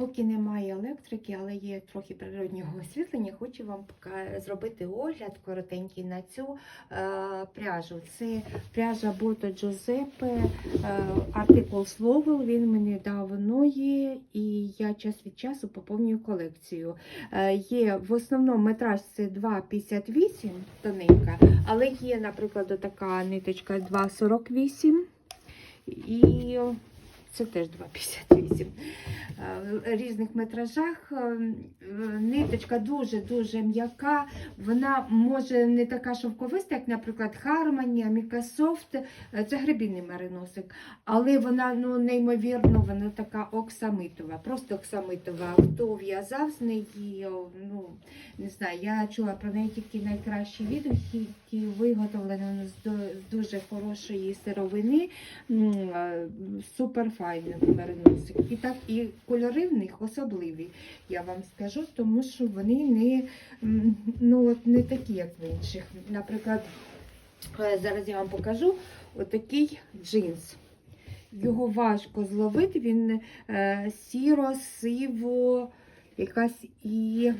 Поки немає електрики, але є трохи природнього освітлення, хочу вам зробити огляд коротенький на цю е, пряжу. Це пряжа Бото Джозепе, артикул Словел. Він мені давно є, і я час від часу поповнюю колекцію. Е, є в основному метраж це 2,58 тоненька, але є, наприклад, така ниточка 2,48 і це теж 2,58. Е, В різних метражах е, ниточка дуже-дуже м'яка. Вона може не така шовковиста, як, наприклад, Harmony, Soft. Е, Це гребінний мериносик. Але вона ну, неймовірно, вона така оксамитова, просто оксамитова. Хто в'язав з неї, ну, не знаю, я чула про неї тільки найкращі відгуки, які виготовлені з дуже хорошої сировини. М, е, Супер файний мериносик. І так, і кольори в них особливі, я вам скажу, тому що вони не, ну, от не такі, як в інших. Наприклад, е, зараз я вам покажу отакий джинс. Його важко зловити, він е, сіро, сиво, якась і,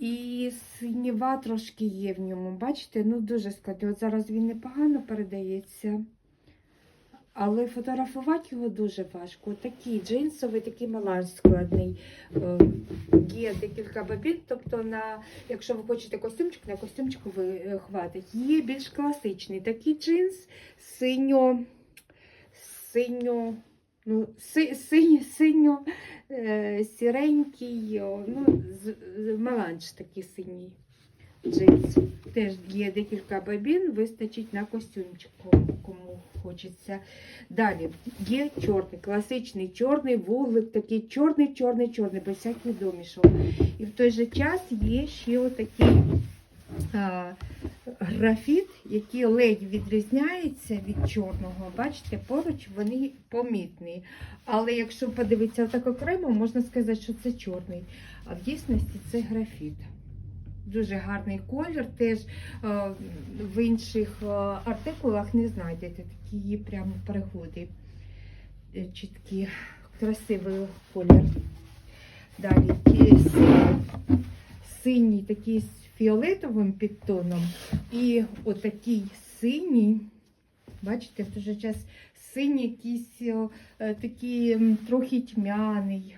і синіва трошки є в ньому. Бачите, ну дуже складно. От зараз він непогано передається. Але фотографувати його дуже важко. Такий джинсовий, такий меланж складний. Е, Є декілька бобін, тобто на, якщо ви хочете костюмчик, на костюмчику ви е, хватить. Є більш класичний такий джинс, синьо, синьо, ну, си, синьо, синьо е, сіренький, ну, меланж такий синій джинс. Теж є декілька бобін, вистачить на костюмчик, кому- хочеться. Далі є чорний, класичний чорний вуглик, такий чорний, чорний, чорний, без всяких домішок. І в той же час є ще отакий а, графіт, який ледь відрізняється від чорного. Бачите, поруч вони помітні. Але якщо подивитися так окремо, можна сказати, що це чорний. А в дійсності це графіт. Дуже гарний колір. Теж е, в інших е, артикулах не знайдете такі прямо переходи. е, Чіткі, красивий колір. Далі синій, синій такий з фіолетовим підтоном. І отакий синій, бачите, в той же час синій якийсь такий трохи тьмяний.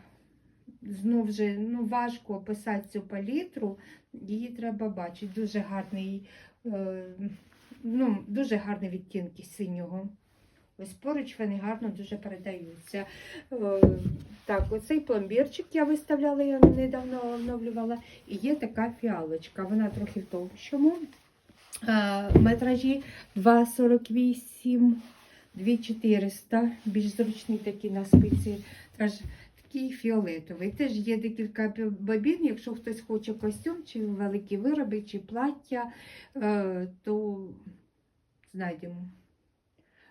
Знов же ну, важко описати цю палітру, її треба бачити. Дуже гарний, е, ну, дуже гарні відтінки синього. Ось поруч вони гарно дуже передаються. Е, так, оцей пломбірчик я виставляла, я недавно оновлювала. І є така фіалочка. Вона трохи в товщому. Е, метражі 2,48, 2,400. Більш зручний такий на спиці. Такий фіолетовий. Теж є декілька бобін. Якщо хтось хоче костюм, чи великі вироби, чи плаття, е, то знайдемо.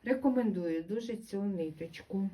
Рекомендую дуже цю ниточку.